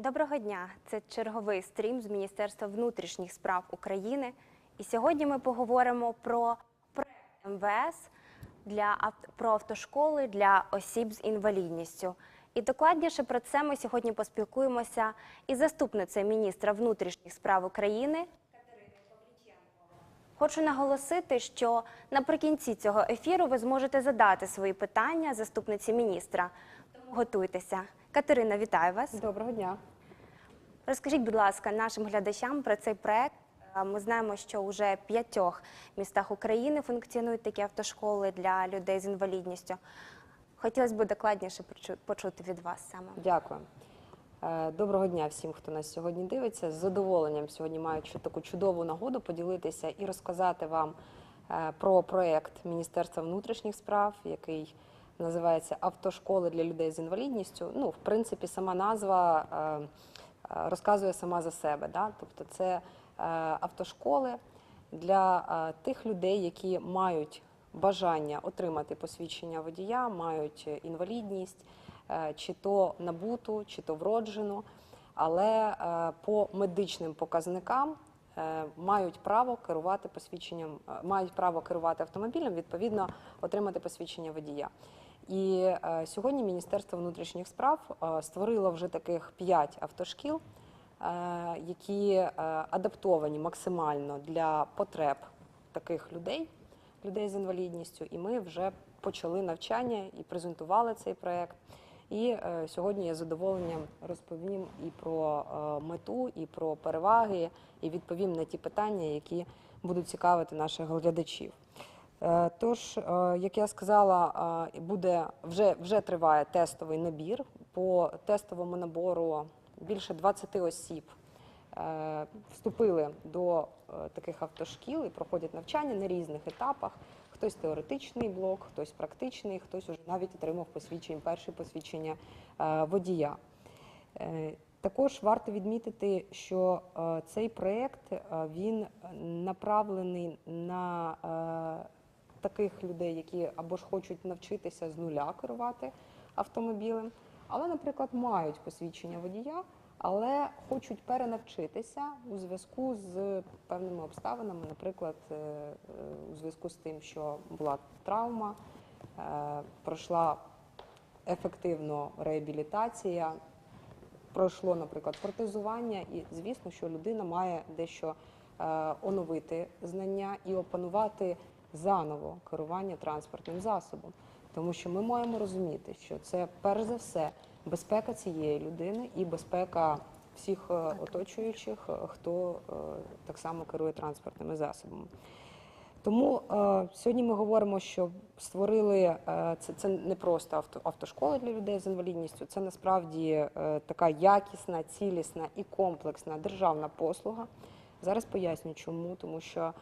Доброго дня! Це черговий стрім з Міністерства внутрішніх справ України. І сьогодні ми поговоримо про проект МВС для про автошколи для осіб з інвалідністю. І докладніше про це ми сьогодні поспілкуємося із заступницею міністра внутрішніх справ України Хочу наголосити, що наприкінці цього ефіру ви зможете задати свої питання заступниці міністра. Тому готуйтеся. Катерина, вітаю вас. Доброго дня. Розкажіть, будь ласка, нашим глядачам про цей проект. Ми знаємо, що вже в п'ятьох містах України функціонують такі автошколи для людей з інвалідністю. Хотілося б докладніше почу- почути від вас саме. Дякую. Е, Доброго дня всім, хто нас сьогодні дивиться. З задоволенням сьогодні маючи таку чудову нагоду поділитися і розказати вам е, про проєкт Міністерства внутрішніх справ, який називається Автошколи для людей з інвалідністю. Ну, в принципі, сама назва е, е, розказує сама за себе. Да? Тобто, це е, автошколи для е, тих людей, які мають бажання отримати посвідчення водія, мають інвалідність, е, чи то набуту, чи то вроджену, але по медичним показникам мають право керувати посвідченням, мають право керувати автомобілем, відповідно отримати посвідчення водія. І е, сьогодні Міністерство внутрішніх справ е, створило вже таких п'ять автошкіл, е, які адаптовані максимально для потреб таких людей, людей з інвалідністю. І ми вже почали навчання і презентували цей проект. І сьогодні я з задоволенням розповім і про мету, і про переваги, і відповім на ті питання, які будуть цікавити наших глядачів. Е, Тож, е, як я сказала, е, буде вже, вже триває тестовий набір. По тестовому набору більше 20 осіб вступили до таких автошкіл і проходять навчання на різних етапах. Хтось теоретичний блок, хтось практичний, хтось уже навіть отримав посвідчення, перше посвідчення водія. Також варто відмітити, що цей проєкт він направлений на таких людей, які або ж хочуть навчитися з нуля керувати автомобілем, але, наприклад, мають посвідчення водія, але хочуть перенавчитися у зв'язку з певними обставинами, наприклад, е, у зв'язку з тим, що була травма, е, пройшла ефективно реабілітація, пройшло, наприклад, протезування, і звісно, що людина має дещо е, оновити знання і опанувати заново керування транспортним засобом. Тому що ми маємо розуміти, що це перш за все безпека цієї людини і безпека всіх е, оточуючих, е, хто е, так само керує транспортними засобами. Тому е, сьогодні ми говоримо, що створили е, це, це не просто авто, автошколи для людей з інвалідністю, це насправді е, така якісна, цілісна і комплексна державна послуга. Зараз поясню, чому, тому що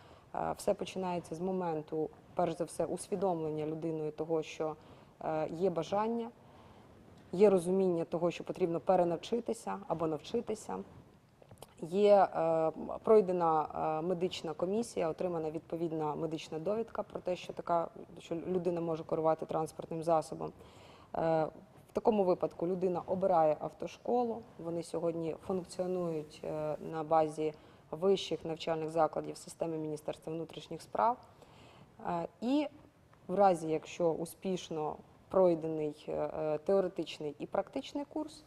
все починається з моменту, перш за все, усвідомлення людиною того, що е, є бажання, є розуміння того, що потрібно перенавчитися або навчитися. Є е, пройдена е, медична комісія, отримана відповідна медична довідка про те, що така що людина може керувати транспортним засобом. Е, в такому випадку людина обирає автошколу. Вони сьогодні функціонують е, на базі вищих навчальних закладів системи Міністерства внутрішніх справ. Е, І в разі, якщо успішно пройдений е, е, теоретичний і практичний курс,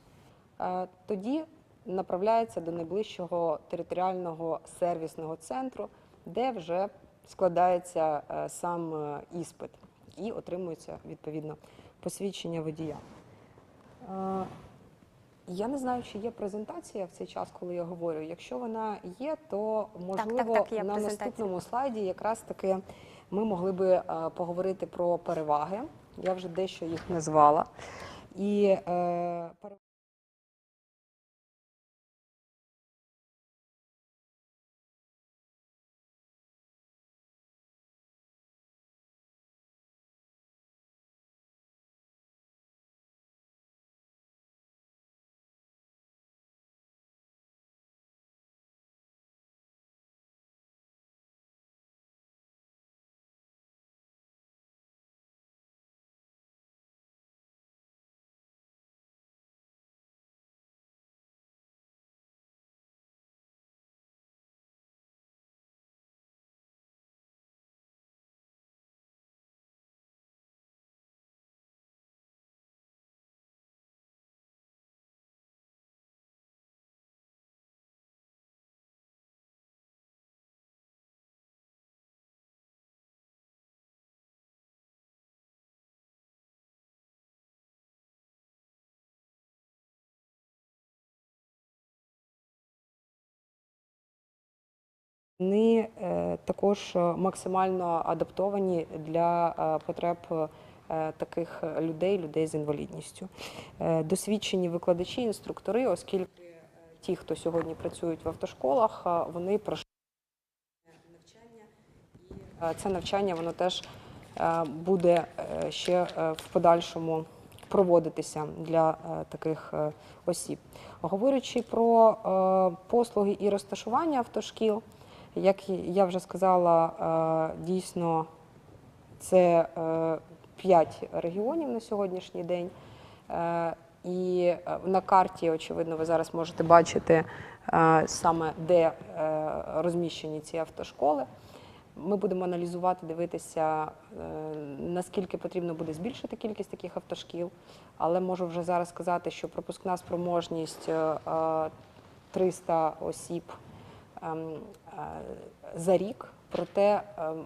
тоді направляється до найближчого територіального сервісного центру, де вже складається сам іспит і отримується відповідно посвідчення водія. Я не знаю, чи є презентація в цей час, коли я говорю. Якщо вона є, то можливо так, є на наступному слайді якраз таки ми могли би е, поговорити про переваги. Я вже дещо їх назвала. І е, Вони е, також максимально адаптовані для е, потреб е, таких людей, людей з інвалідністю. Досвідчені викладачі, інструктори, оскільки ті, хто сьогодні працюють в автошколах, вони пройшли навчання, і це навчання воно теж буде ще в подальшому проводитися для таких осіб. Говорячи про послуги і розташування автошкіл, як я вже сказала, е, дійсно це е, п'ять регіонів на сьогоднішній день. Е, І на карті, очевидно, ви зараз можете бачити саме де розміщені ці автошколи. Ми будемо аналізувати, дивитися, наскільки потрібно буде збільшити кількість таких автошкіл, але можу вже зараз сказати, що пропускна спроможність е, е, 300 осіб за рік. Проте ем,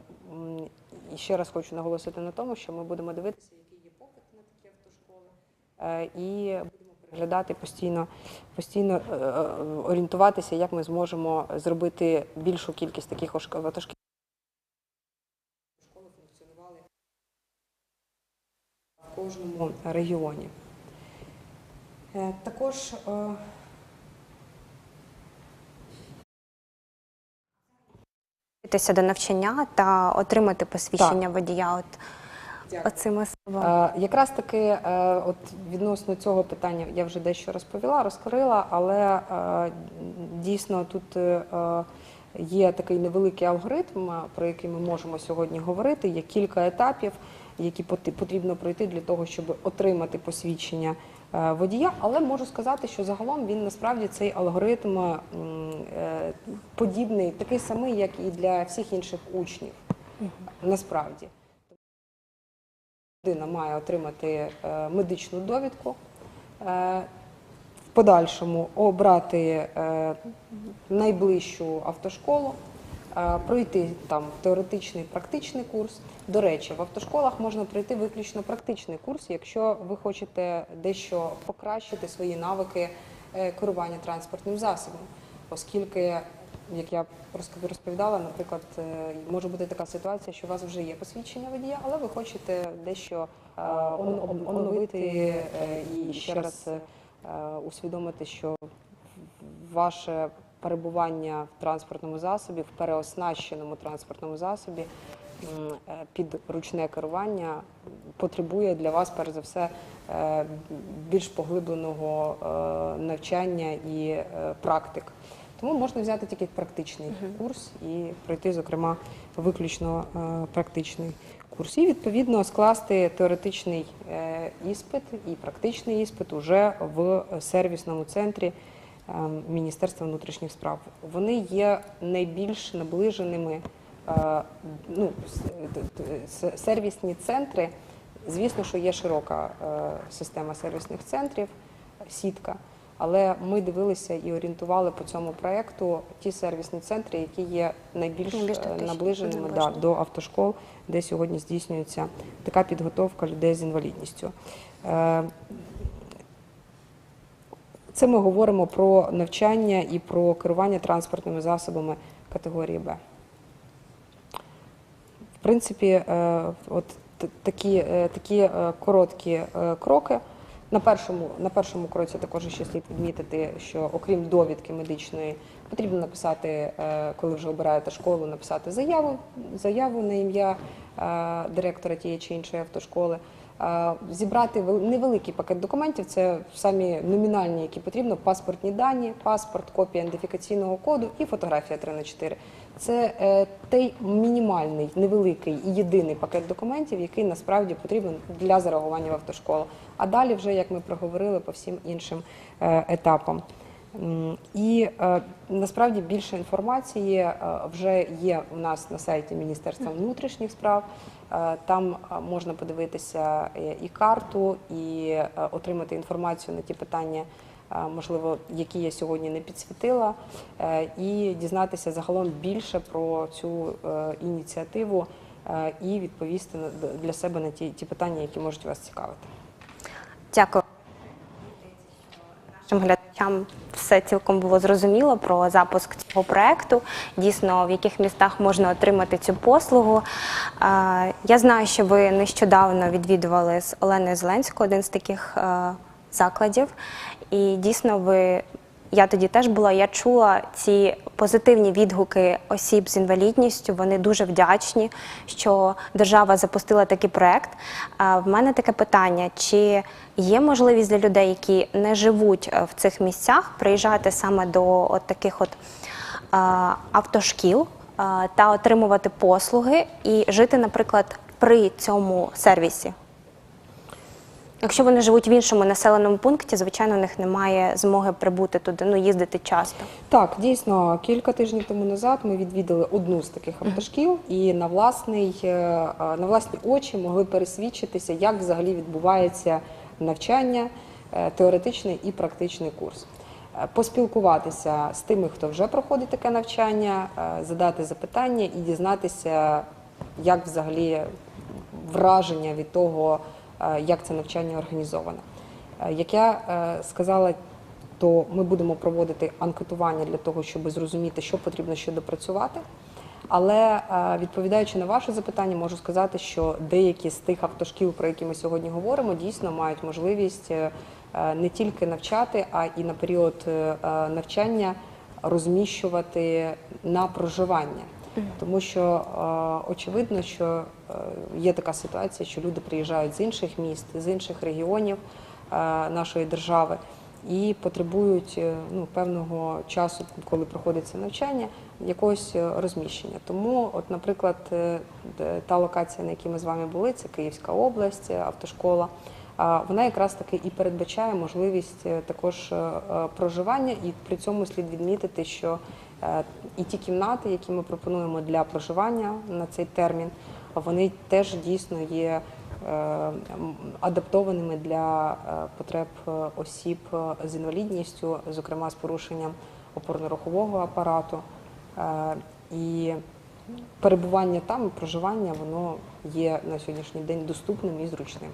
ще раз хочу наголосити на тому, що ми будемо дивитися, який є попит на такі автошколи, е, і будемо переглядати постійно, постійно е, е, орієнтуватися, як ми зможемо зробити більшу кількість таких ошк- автошкіл. Школи функціонували в кожному регіоні. Е, Також Готуватися до навчання та отримати посвідчення водія. От оцими словами. Е, Якраз таки, е, от відносно цього питання я вже дещо розповіла, розкрила, але е, дійсно тут е, є такий невеликий алгоритм, про який ми можемо сьогодні говорити. Є кілька етапів, які потрібно пройти для того, щоб отримати посвідчення водія. Але можу сказати, що загалом він насправді цей алгоритм е, подібний, такий самий, як і для всіх інших учнів. Насправді людина має отримати е, медичну довідку, е, в подальшому обрати е, найближчу автошколу, е, пройти там теоретичний практичний курс. До речі, в автошколах можна пройти виключно практичний курс, якщо ви хочете дещо покращити свої навики е, керування транспортним засобом, оскільки як я розповідала, наприклад, е, може бути така ситуація, що у вас вже є посвідчення водія, але ви хочете дещо е, он- он- оновити і ще раз усвідомити, що ваше перебування в транспортному засобі, в переоснащеному транспортному засобі е, під ручне керування потребує для вас, перш за все, е, більш поглибленого е, навчання і практик. Тому можна взяти тільки практичний курс і пройти, зокрема, виключно практичний курс. І відповідно скласти теоретичний іспит і практичний іспит уже в сервісному центрі Міністерства внутрішніх справ. Вони є найбільш наближеними. е, Ну, сервісні центри, звісно, що є широка е, система сервісних центрів, сітка. Але ми дивилися і орієнтували по цьому проекту ті сервісні центри, які є найбільш, Найбільш е, наближеними да, до автошкол, де сьогодні здійснюється така підготовка людей з інвалідністю. Це ми говоримо про навчання і про керування транспортними засобами категорії Б. В принципі, е, от такі, е, такі е, короткі кроки. На першому, на першому кроці також ще слід відмітити, що окрім довідки медичної, потрібно написати, коли вже обираєте школу, написати заяву, заяву на ім'я директора тієї чи іншої автошколи. Зібрати вел- невеликий пакет документів, це самі номінальні, які потрібно, паспортні дані, паспорт, копія ідентифікаційного коду і фотографія 3 на 4. Це е, той мінімальний, невеликий і єдиний пакет документів, який насправді потрібен для зареагування в автошколу. А далі, вже як ми проговорили по всім іншим е, етапам. І е, насправді більше інформації е, вже є у нас на сайті Міністерства внутрішніх справ. Е, Там можна подивитися і карту, і отримати інформацію на ті питання, можливо, які я сьогодні не підсвітила, і дізнатися загалом більше про цю ініціативу і відповісти для себе на ті, ті питання, які можуть вас цікавити. Дякую. Нашим глядачам все цілком було зрозуміло про запуск цього проекту. Дійсно, в яких містах можна отримати цю послугу. Я знаю, що ви нещодавно відвідували з Оленою Зеленською один з таких е, закладів. І дійсно, ви я тоді теж була. Я чула ці позитивні відгуки осіб з інвалідністю. Вони дуже вдячні, що держава запустила такий проект. А в мене таке питання: чи є можливість для людей, які не живуть е, в цих місцях, приїжджати саме до от таких от е, автошкіл е, та отримувати послуги і жити, наприклад, при цьому сервісі? Якщо вони живуть в іншому населеному пункті, звичайно, у них немає змоги прибути туди, ну їздити часто. Так, дійсно, кілька тижнів тому назад ми відвідали одну з таких автошкіл і на власний е, на власні очі могли пересвідчитися, як взагалі відбувається навчання, е, теоретичний і практичний курс. Е, Поспілкуватися з тими, хто вже проходить таке навчання, задати запитання і дізнатися, як взагалі враження від того, як це навчання організоване. Е, Як я е, сказала, то ми будемо проводити анкетування для того, щоб зрозуміти, що потрібно ще допрацювати. Але е, відповідаючи на ваше запитання, можу сказати, що деякі з тих автошкіл, про які ми сьогодні говоримо, дійсно мають можливість е, е, не тільки навчати, а і на період е, е, навчання розміщувати на проживання. Тому що очевидно, що е, є така ситуація, що люди приїжджають з інших міст, з інших регіонів е, нашої держави і потребують е, ну, певного часу, коли проходиться навчання, якогось розміщення. Тому, от, наприклад, та локація, на якій ми з вами були, це Київська область, автошкола. Вона якраз таки і передбачає можливість також проживання, і при цьому слід відмітити, що і ті кімнати, які ми пропонуємо для проживання на цей термін, вони теж дійсно є е, адаптованими для е, потреб е, осіб е, з інвалідністю, зокрема з порушенням опорно-рухового апарату. Е, І перебування там, проживання, воно є на сьогоднішній день доступним і зручним.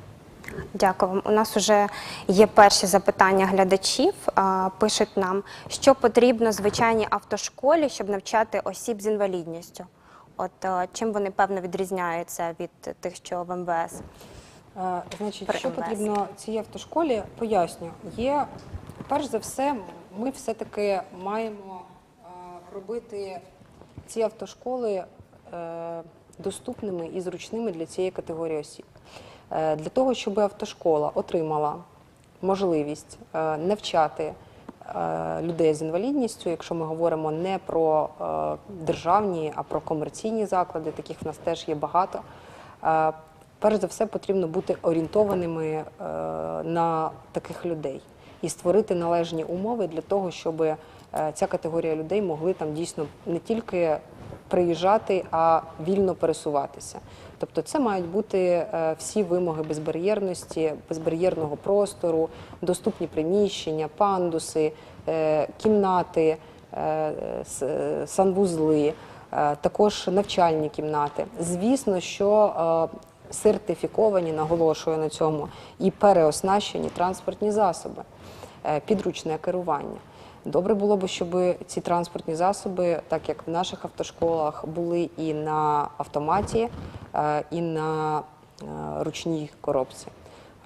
Дякую вам. У нас вже є перші запитання глядачів. А, Пишуть нам, що потрібно звичайній автошколі, щоб навчати осіб з інвалідністю. От е, чим вони певно відрізняються від тих, що в МВС? Е, Значить, При що МВС. потрібно цій автошколі, поясню. Є, перш за все, ми все-таки маємо е, робити ці автошколи доступними і зручними для цієї категорії осіб. Е, Для того, щоб автошкола отримала можливість е, навчати е, людей з інвалідністю, якщо ми говоримо не про державні, а про комерційні заклади, таких в нас теж є багато. Перш за все, потрібно бути орієнтованими на таких людей і створити належні умови для того, щоб ця категорія людей могли там дійсно не тільки приїжджати, а вільно пересуватися. Тобто, це мають бути е, всі вимоги безбар'єрності, безбар'єрного простору, доступні приміщення, пандуси, е, кімнати, е, санвузли, також навчальні кімнати. Звісно, що сертифіковані, наголошую на цьому, і переоснащені транспортні засоби, підручне керування. Добре було б, щоб ці транспортні засоби, так як в наших автошколах, були і на автоматі, е, і на е, ручній коробці,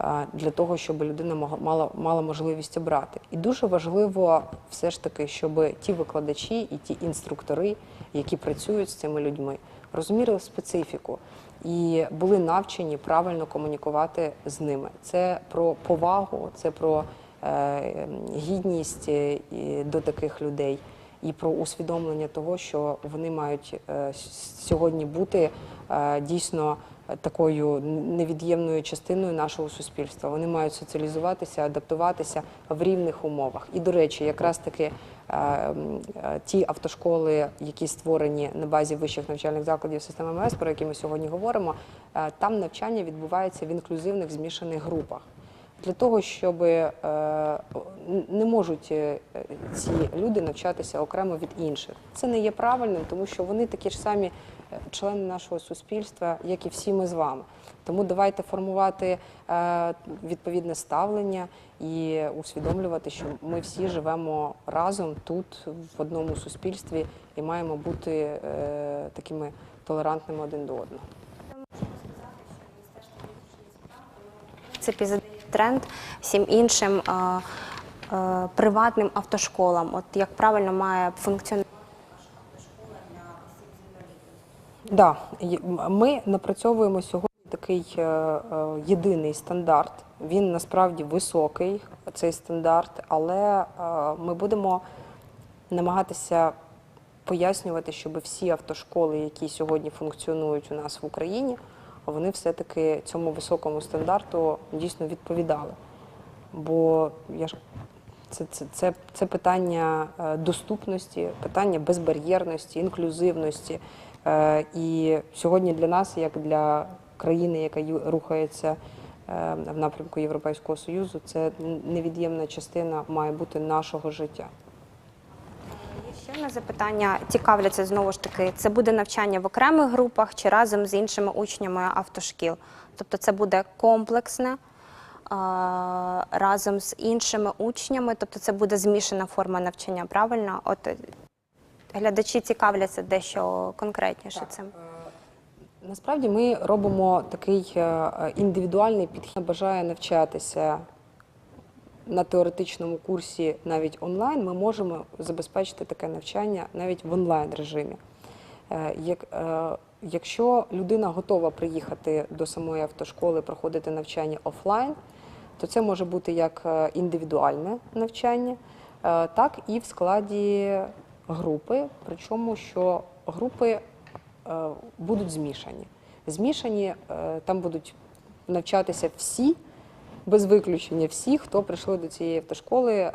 е, для того, щоб людина мала, мала можливість обрати. І дуже важливо все ж таки, щоб ті викладачі і ті інструктори, які працюють з цими людьми, розуміли специфіку і були навчені правильно комунікувати з ними. Це про повагу, це про гідність е, до таких людей і про усвідомлення того, що вони мають е, сьогодні бути е, дійсно такою невід'ємною частиною нашого суспільства. Вони мають соціалізуватися, адаптуватися в рівних умовах. І до речі, якраз таки е, е, ті автошколи, які створені на базі вищих навчальних закладів системи МС, про які ми сьогодні говоримо, е, там навчання відбувається в інклюзивних змішаних групах. Для того, щоб е, не можуть е, ці люди навчатися окремо від інших. Це не є правильним, тому що вони такі ж самі члени нашого суспільства, як і всі ми з вами. Тому давайте формувати е, відповідне ставлення і усвідомлювати, що ми всі живемо разом тут, в одному суспільстві, і маємо бути е, такими толерантними один до одного. Це тренд всім іншим е, е, приватним автошколам. От як правильно має функціонувати Да, є- м- ми напрацьовуємо сьогодні такий е, єдиний стандарт. Він насправді високий, цей стандарт, але ми будемо намагатися пояснювати, щоб всі автошколи, які сьогодні функціонують у нас в Україні, вони все-таки цьому високому стандарту дійсно відповідали. Бо я ж це, це, це, це питання е, доступності, питання безбар'єрності, інклюзивності. Е, І сьогодні для нас, як для країни, яка рухається е, в напрямку Європейського Союзу, це невід'ємна частина має бути нашого життя. Одне запитання цікавляться знову ж таки. Це буде навчання в окремих групах чи разом з іншими учнями автошкіл? Тобто це буде комплексне разом з іншими учнями, тобто це буде змішана форма навчання, правильно? От е, глядачі цікавляться дещо конкретніше цим. Насправді ми робимо такий е, е, індивідуальний підхід. Бажає навчатися на теоретичному курсі навіть онлайн. Ми можемо забезпечити таке навчання навіть в онлайн режимі. Е, Як, е, якщо людина готова приїхати до самої автошколи, проходити навчання офлайн, то це може бути як е, індивідуальне навчання, так і в складі групи. Причому що групи будуть змішані. Змішані там будуть навчатися всі, без виключення всі, хто прийшли до цієї автошколи, е,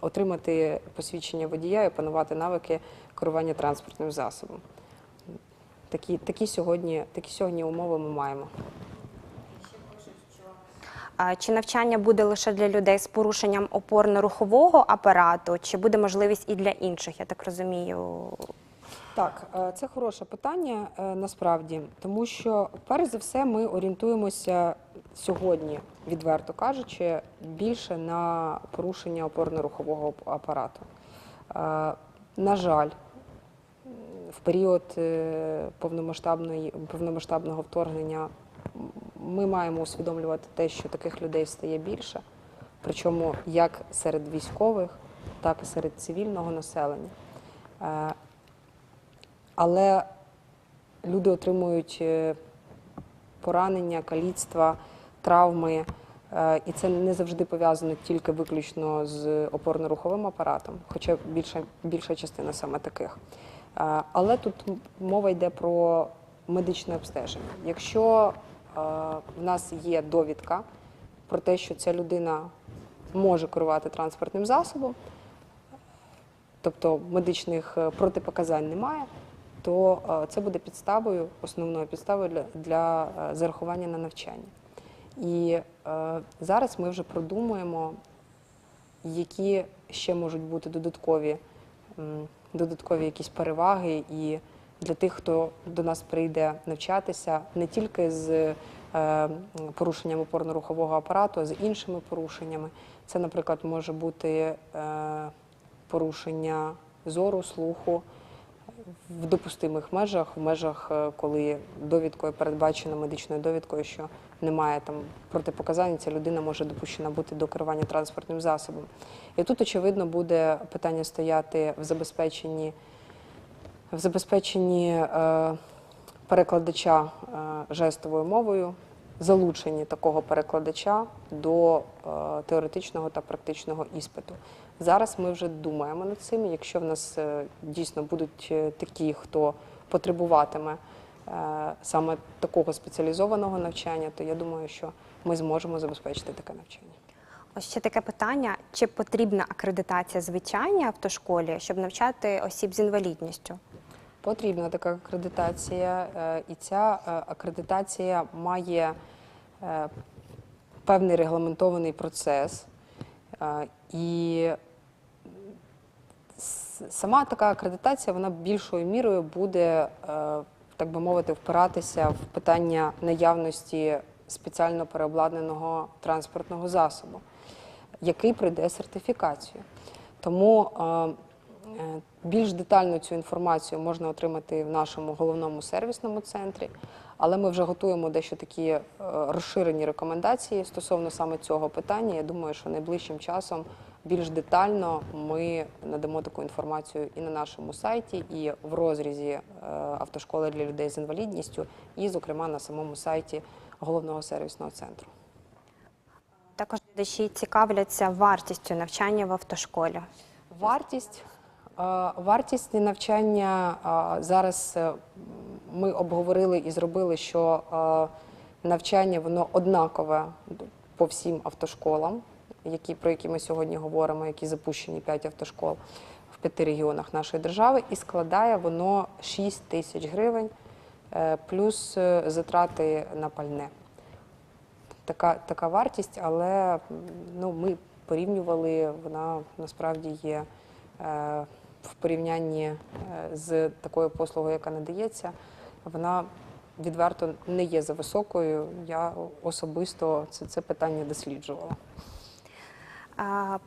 отримати посвідчення водія і опанувати навики керування транспортним засобом. Такі, такі, сьогодні, такі сьогодні умови ми маємо. Чи навчання буде лише для людей з порушенням опорно-рухового апарату, чи буде можливість і для інших, я так розумію? Так, е, це хороше питання е, насправді, тому що перш за все ми орієнтуємося сьогодні, відверто кажучи, більше на порушення опорно-рухового апарату. Е, На жаль, в період повномасштабного вторгнення ми маємо усвідомлювати те, що таких людей стає більше, причому як серед військових, так і серед цивільного населення. Але люди отримують е, поранення, каліцтва, травми, е, і це не завжди пов'язано тільки виключно з опорно-руховим апаратом, хоча більша, більша частина саме таких. Е, Але тут мова йде про медичне обстеження. Якщо в нас є довідка про те, що ця людина може керувати транспортним засобом, тобто медичних протипоказань немає, то е, це буде підставою, основною підставою для, для е, зарахування на навчання. І е, зараз ми вже продумуємо, які ще можуть бути додаткові, додаткові якісь переваги і для тих, хто до нас прийде навчатися не тільки з е, порушенням опорно-рухового апарату, а з іншими порушеннями. Це, наприклад, може бути е, порушення зору, слуху в допустимих межах, в межах, е, коли довідкою передбачено медичною довідкою, що немає там протипоказань, ця людина може допущена бути до керування транспортним засобом. І тут, очевидно, буде питання стояти в забезпеченні, в забезпеченні е, перекладача е, жестовою мовою, залученні такого перекладача до е, теоретичного та практичного іспиту. Зараз ми вже думаємо над цим. Якщо в нас е, дійсно будуть е, такі, хто потребуватиме е, саме такого спеціалізованого навчання, то я думаю, що ми зможемо забезпечити таке навчання. Ось ще таке питання: чи потрібна акредитація звичайній автошколі, щоб навчати осіб з інвалідністю? Потрібна така акредитація, і ця акредитація має певний регламентований процес. І сама така акредитація вона більшою мірою буде е, так би мовити, впиратися в питання наявності спеціально переобладнаного транспортного засобу, який пройде сертифікацію. Тому е, е, більш детально цю інформацію можна отримати в нашому головному сервісному центрі, але ми вже готуємо дещо такі е, розширені рекомендації стосовно саме цього питання. Я думаю, що найближчим часом більш детально ми надамо таку інформацію і на нашому сайті, і в розрізі е, автошколи для людей з інвалідністю, і, зокрема, на самому сайті головного сервісного центру. Також глядачі цікавляться вартістю навчання в автошколі. Вартість, е, вартість навчання зараз ми обговорили і зробили, що е, навчання воно однакове по всім автошколам, які, про які ми сьогодні говоримо, які запущені 5 автошкол в п'яти регіонах нашої держави, і складає воно 6 тисяч гривень е, плюс е, затрати на пальне. Така, така вартість, але ну, ми порівнювали, вона насправді є е, в порівнянні з такою послугою, яка надається, вона відверто не є за високою. Я особисто це, це питання досліджувала.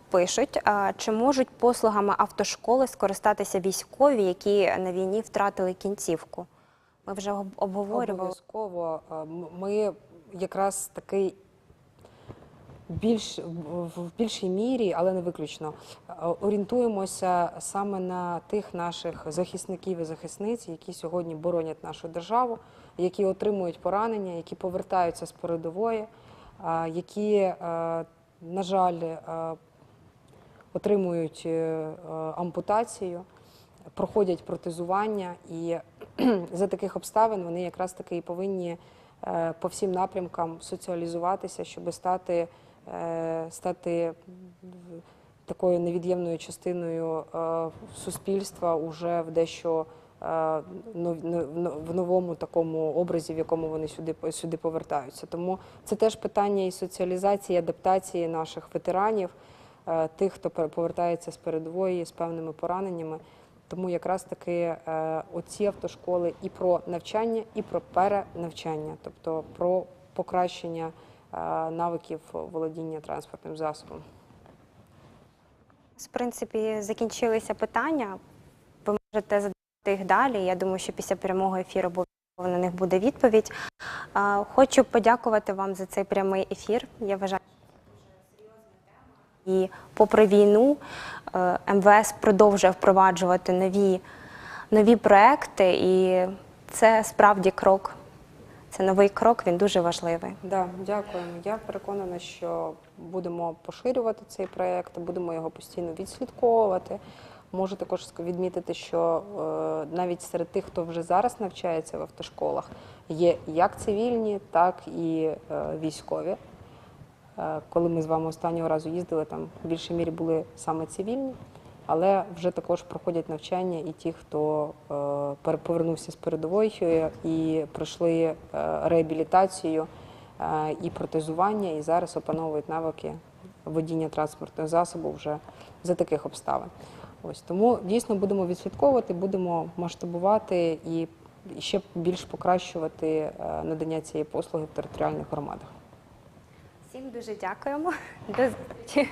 Пишуть, чи можуть послугами автошколи скористатися військові, які на війні втратили кінцівку? Ми вже об- обговорювали. Обов'язково ми якраз такий більш в більшій мірі, але не виключно, орієнтуємося саме на тих наших захисників і захисниць, які сьогодні боронять нашу державу, які отримують поранення, які повертаються з передової, е, які, е, на жаль, е, отримують ампутацію, проходять протезування, і за таких обставин вони якраз таки і повинні по всім напрямкам соціалізуватися, щоб стати, стати такою невід'ємною частиною е, суспільства уже в дещо е, в новому такому образі, в якому вони сюди, сюди повертаються. Тому це теж питання і соціалізації, і адаптації наших ветеранів, е, тих, хто повертається з передової з певними пораненнями. Тому якраз таки оці автошколи і про навчання, і про перенавчання, тобто про покращення навиків володіння транспортним засобом. В принципі, закінчилися питання. Ви можете задати їх далі. Я думаю, що після прямого ефіру на них буде відповідь. Хочу подякувати вам за цей прямий ефір. Я вважаю, що це дуже серйозна тема. І попри війну е, МВС продовжує впроваджувати нові, нові проекти, і це справді крок. Це новий крок, він дуже важливий. Да, дякуємо. Я переконана, що будемо поширювати цей проєкт, будемо його постійно відслідковувати. Можу також відмітити, що е, навіть серед тих, хто вже зараз навчається в автошколах, є як цивільні, так і е, військові. Е, Коли ми з вами останнього разу їздили, там в більшій мірі були саме цивільні, але вже також проходять навчання і ті, хто повернувся з передової і пройшли реабілітацію і протезування, і зараз опановують навики водіння транспортного засобу вже за таких обставин. Ось тому дійсно будемо відслідковувати, будемо масштабувати і ще більш покращувати е, надання цієї послуги в територіальних громадах. Всім дуже дякуємо. До зустрічі.